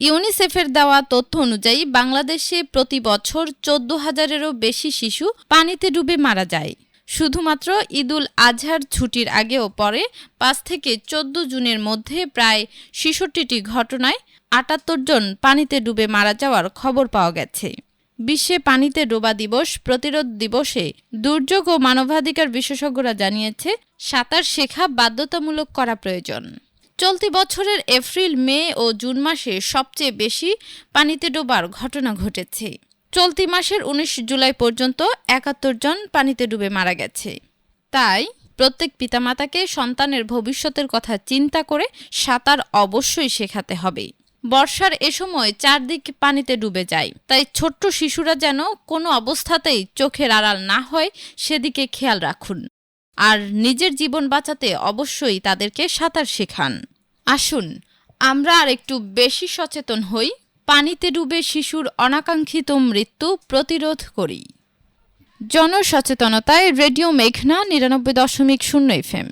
ইউনিসেফের দেওয়া তথ্য অনুযায়ী, বাংলাদেশে প্রতি বছর চোদ্দ হাজারেরও বেশি শিশু পানিতে ডুবে মারা যায়। শুধুমাত্র ঈদুল আজহার ছুটির আগে ও পরে পাঁচ থেকে চোদ্দ জুনের মধ্যে প্রায় ছেষট্টিটি ঘটনায় আটাত্তর জন পানিতে ডুবে মারা যাওয়ার খবর পাওয়া গেছে। বিশ্বে পানিতে ডোবা দিবস প্রতিরোধ দিবসে দুর্যোগ ও মানবাধিকার বিশেষজ্ঞরা জানিয়েছে, সাঁতার শেখা বাধ্যতামূলক করা প্রয়োজন। চলতি বছরের এপ্রিল, মে ও জুন মাসে সবচেয়ে বেশি পানিতে ডোবার ঘটনা ঘটেছে। চলতি মাসের উনিশ জুলাই পর্যন্ত একাত্তর জন পানিতে ডুবে মারা গেছে। তাই প্রত্যেক পিতামাতাকে সন্তানের ভবিষ্যতের কথা চিন্তা করে সাঁতার অবশ্যই শেখাতে হবে। বর্ষার এ সময় চারদিক পানিতে ডুবে যায়। তাই ছোট্ট শিশুরা যেন কোনো অবস্থাতেই চোখের আড়াল না হয়, সেদিকে খেয়াল রাখুন। আর নিজের জীবন বাঁচাতে অবশ্যই তাদেরকে সাঁতার শেখান। আসুন, আমরা আর একটু বেশি সচেতন হই। পানিতে ডুবে শিশুর অনাকাঙ্ক্ষিত মৃত্যু প্রতিরোধ করি। জনসচেতনতায় রেডিও মেঘনা, নিরানব্বই দশমিক শূন্য এফএম।